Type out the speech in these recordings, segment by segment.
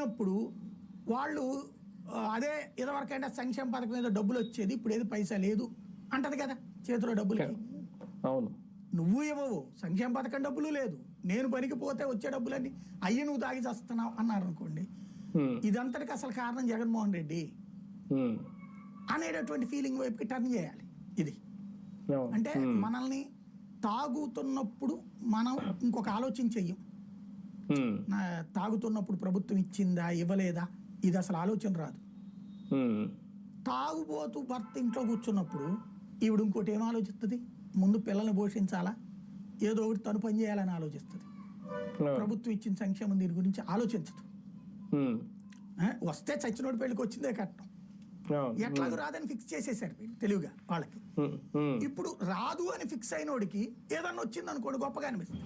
అయినప్పుడు వాళ్ళు అదే ఇదివరకైనా సంక్షేమ పథకం మీద డబ్బులు వచ్చేది ఇప్పుడు ఏది పైసా లేదు అంటది కదా చేతిలో డబ్బులకి. అవును. నువ్వు ఇవ్వవు సంక్షేమ పథకం డబ్బులు లేదు నేను పనికి పోతే వచ్చే డబ్బులన్నీ అయ్యి నువ్వు తాగి చేస్తున్నావు అన్నారు అనుకోండి ఇదంతటికి అసలు కారణం జగన్మోహన్ రెడ్డి అనేటటువంటి ఫీలింగ్ వైపుకి టర్న్ చేయాలి ఇది. అంటే మనల్ని తాగుతున్నప్పుడు మనం ఇంకొక ఆలోచన చెయ్యం. తాగుతున్నప్పుడు ప్రభుత్వం ఇచ్చిందా ఇవ్వలేదా? ఇది అసలు ఆలోచన రాదు. తాగుబోతూ భర్త ఇంట్లో కూర్చున్నప్పుడు ఈవిడ ఇంకోటి ఏం ఆలోచిస్తుంది? ముందు పిల్లల్ని పోషించాలా? ఏదో ఒకటి తను పని చేయాలని ఆలోచిస్తుంది. ప్రభుత్వం ఇచ్చిన సంక్షేమం దీని గురించి ఆలోచించదు. వస్తే చచ్చినోడి పెళ్ళికి వచ్చిందే కట్నం. అవును. ఎట్లాగూ రాదని ఫిక్స్ చేసేసారు వీళ్ళు తెలివిగా వాళ్ళకి. ఇప్పుడు రాదు అని ఫిక్స్ అయినోడికి ఏదన్నా వచ్చింది అనుకోండి గొప్పగా అనిపిస్తుంది.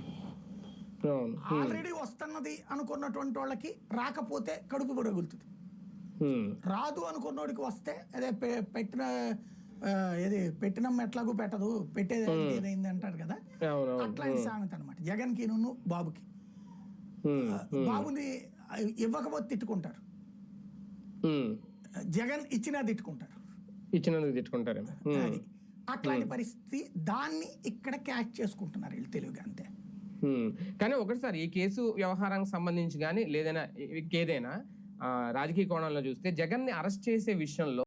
ఆల్రెడీ వస్తున్నది అనుకున్నటువంటి వాళ్ళకి రాకపోతే కడుపు పొడగులుతుంది రాదు అనుకున్నోడికి వస్తే అదే పెట్టిన ఏది పెట్టినం ఎట్లాగూ పెట్టదు. పెట్టేది ఏదైంది అంటారు కదా. అట్లాంటి సామెత అనమాట జగన్కి నువ్వు బాబుకి. బాబుని ఇవ్వకపోతే తిట్టుకుంటారు. జగన్ ఇచ్చినా తిట్టుకుంటారు. ఇచ్చినందుకు ఉమ్, అది. అట్లాంటి పరిస్థితి దాన్ని ఇక్కడ క్యాచ్ చేసుకుంటున్నారు వీళ్ళు తెలివిగా అంతే. కానీ ఒకటిసారి ఈ కేసు వ్యవహారానికి సంబంధించి కానీ లేదైనా ఏదైనా ఆ, రాజకీయ కోణంలో చూస్తే జగన్ని అరెస్ట్ చేసే విషయంలో